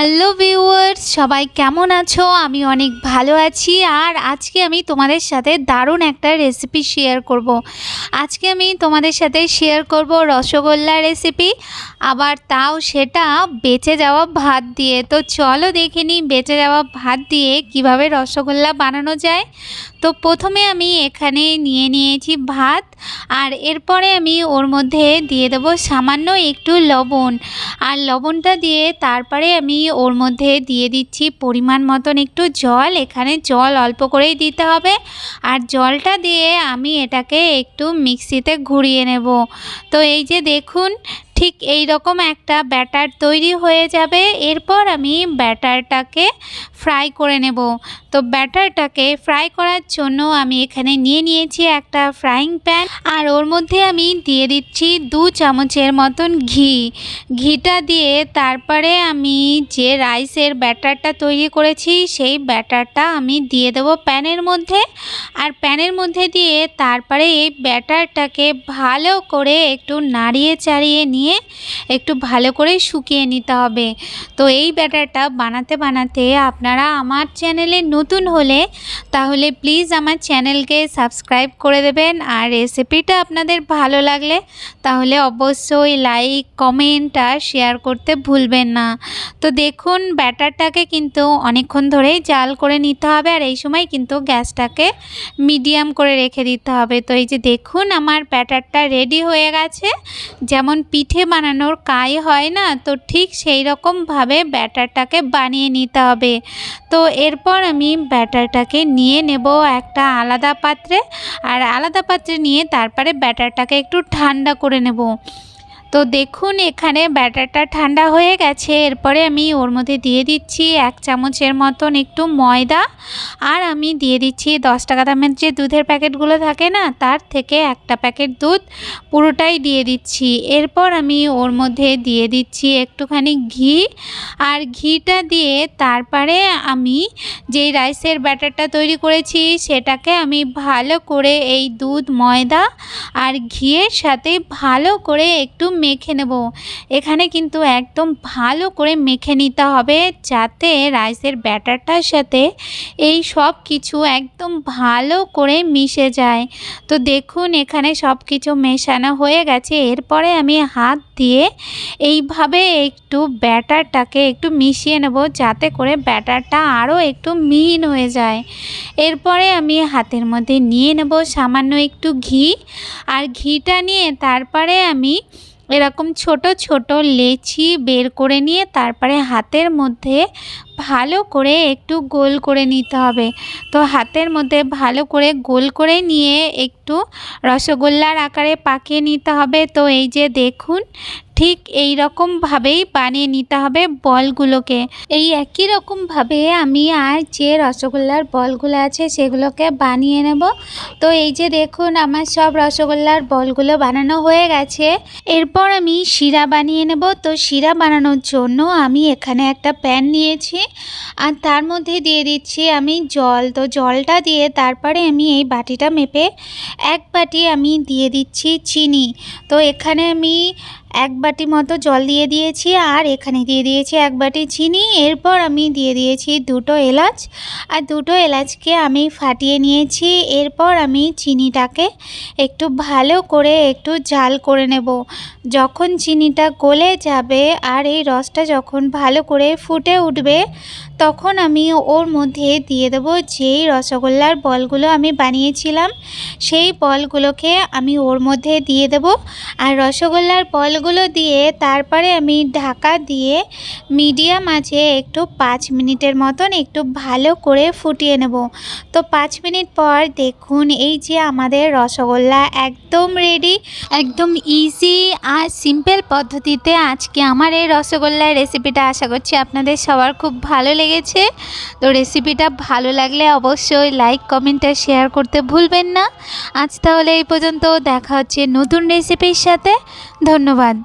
Hello viewers, সবাই কেমন আছো? আমি অনেক ভালো আছি আর আজকে আমি তোমাদের সাথে দারুণ একটা রেসিপি শেয়ার করব। আজকে আমি তোমাদের সাথে শেয়ার করব রসগোল্লা রেসিপি আবার তাও সেটা বেঁচে যাওয়া ভাত দিয়ে। তো চলো দেখে নিই বেঁচে যাওয়া ভাত দিয়ে কীভাবে রসগোল্লা বানানো যায়। তো প্রথমে আমি এখানে নিয়ে নিয়েছি ভাত আর এরপরে আমি ওর মধ্যে দিয়ে দেব সামান্য একটু লবণ। আর লবণটা দিয়ে তারপরে আমি ওর মধ্যে দিয়ে দিচ্ছি পরিমাণ মতন একটু জল। এখানে জল অল্প করেই দিতে হবে। আর জলটা দিয়ে আমি এটাকে একটু মিক্সিতে ঘুরিয়ে নেব। তো এই যে দেখুন ঠিক এই রকম একটা ব্যাটার তৈরি হয়ে যাবে। এরপর আমি ব্যাটারটাকে ফ্রাই করে নেব। তো ব্যাটারটাকে ফ্রাই করার জন্য আমি এখানে নিয়ে নিয়েছি একটা ফ্রাইং প্যান। আর ওর মধ্যে আমি দিয়ে দিচ্ছি দু চামচের মতন ঘি। ঘিটা দিয়ে তারপরে আমি যে রাইসের ব্যাটারটা তৈরি করেছি, সেই ব্যাটারটা আমি দিয়ে দেবো প্যানের মধ্যে। আর প্যানের মধ্যে দিয়ে তারপরে এই ব্যাটারটাকে ভালো করে একটু নাড়িয়ে চাড়িয়ে নিয়ে একটু ভালো করে শুকিয়ে নিতে হবে। তো এই ব্যাটারটা বানাতে বানাতে আপনারা আমার চ্যানেলে নতুন হলে তাহলে প্লিজ আমার চ্যানেলকে সাবস্ক্রাইব করে দেবেন আর রেসিপিটা আপনাদের ভালো লাগলে তাহলে অবশ্যই লাইক, কমেন্ট আর শেয়ার করতে ভুলবেন না। তো দেখুন ব্যাটারটাকে কিন্তু অনেকক্ষণ ধরেই জাল করে নিতে হবে আর এই সময় কিন্তু গ্যাসটাকে মিডিয়াম করে রেখে দিতে হবে। তো এই যে দেখুন আমার ব্যাটারটা রেডি হয়ে গেছে। যেমন পিঠে বানানোর কাই হয় না, তো ঠিক সেই রকমভাবে ব্যাটারটাকে বানিয়ে নিতে হবে। তো এরপর আমি ব্যাটারটাকে নিয়ে নেব একটা আলাদা পাত্রে, আর আলাদা পাত্রে নিয়ে তারপরে ব্যাটারটাকে একটু ঠান্ডা করে নেব। তো দেখুন, এখানে ব্যাটারটা ঠান্ডা হয়ে গেছে। এরপরে আমি ওর মধ্যে দিয়ে দিচ্ছি এক চামচের মতন একটু ময়দা। আর আমি দিয়ে দিচ্ছি দশ টাকা দামের যে দুধের প্যাকেটগুলো থাকে না, তার থেকে একটা প্যাকেট দুধ পুরোটাই দিয়ে দিচ্ছি। এরপর আমি ওর মধ্যে দিয়ে দিচ্ছি একটুখানি ঘি। আর ঘিটা দিয়ে তারপরে আমি যেই রাইসের ব্যাটারটা তৈরি করেছি, সেটাকে আমি ভালো করে এই দুধ, ময়দা আর ঘিয়ের সাথে ভালো করে একটু মেখে নেব। এখানে কিন্তু একদম ভালো করে মেখে নিতে হবে যাতে রাইসের ব্যাটারটার সাথে এই সব কিছু একদম ভালো করে মিশে যায়। তো দেখুন, এখানে সব কিছু মেশানো হয়ে গেছে। এরপরে আমি হাত দিয়ে এইভাবে একটু ব্যাটারটাকে একটু মিশিয়ে নেব যাতে করে ব্যাটারটা আরও একটু মিহিন হয়ে যায়। এরপরে আমি হাতের মধ্যে নিয়ে নেব সামান্য একটু ঘি। আর ঘিটা নিয়ে তারপরে আমি এরকম ছোট ছোট লেচি বের করে নিয়ে তারপরে হাতের মধ্যে ভালো করে একটু গোল করে নিতে হবে। তো হাতের মধ্যে ভালো করে গোল করে নিয়ে একটু রসগোল্লার আকারে পাকিয়ে নিতে হবে। তো এই যে দেখুন ঠিক এই রকমভাবেই বানিয়ে নিতে হবে বলগুলোকে। এই একই রকমভাবে আমি আর যে রসগোল্লার বলগুলো আছে সেগুলোকে বানিয়ে নেব। তো এই যে দেখুন আমার সব রসগোল্লার বলগুলো বানানো হয়ে গেছে। এরপর আমি শিরা বানিয়ে নেব। তো শিরা বানানোর জন্য আমি এখানে একটা প্যান নিয়েছি। আর তার মধ্যে দিয়ে দিচ্ছি আমি জল। তো জলটা দিয়ে তারপরে আমি এই বাটিটা মেপে এক বাটি আমি দিয়ে দিচ্ছি চিনি। তো এখানে আমি এক বাটি মতো জল দিয়ে দিয়েছি আর এখানে দিয়ে দিয়েছি এক বাটি চিনি। এরপর আমি দিয়ে দিয়েছি দুটো এলাচ। আর দুটো এলাচকে আমি ফাটিয়ে নিয়েছি। এরপর আমি চিনিটাকে একটু ভালো করে একটু জাল করে নেব। যখন চিনিটা গলে যাবে আর এই রসটা যখন ভালো করে ফুটে উঠবে তখন আমি ওর মধ্যে দিয়ে দেবো যেই রসগোল্লার বলগুলো আমি বানিয়েছিলাম, সেই বলগুলোকে আমি ওর মধ্যে দিয়ে দেব। আর রসগোল্লার বলগুলো দিয়ে তারপরে আমি ঢাকা দিয়ে মিডিয়াম আছে একটু পাঁচ মিনিটের মতন একটু ভালো করে ফুটিয়ে নেব। তো পাঁচ মিনিট পর দেখুন এই যে আমাদের রসগোল্লা একদম রেডি একদম ইজি আর সিম্পল পদ্ধতিতে আজকে আমার এই রসগোল্লার রেসিপিটা আশা করছি আপনাদের সবার খুব ভালো লেগেছে। তো রেসিপিটা ভালো লাগলে অবশ্যই লাইক কমেন্ট আর শেয়ার করতে ভুলবেন না। আজ তাহলে এই পর্যন্ত দেখা হচ্ছে নতুন রেসিপির সাথে। ধন্যবাদ।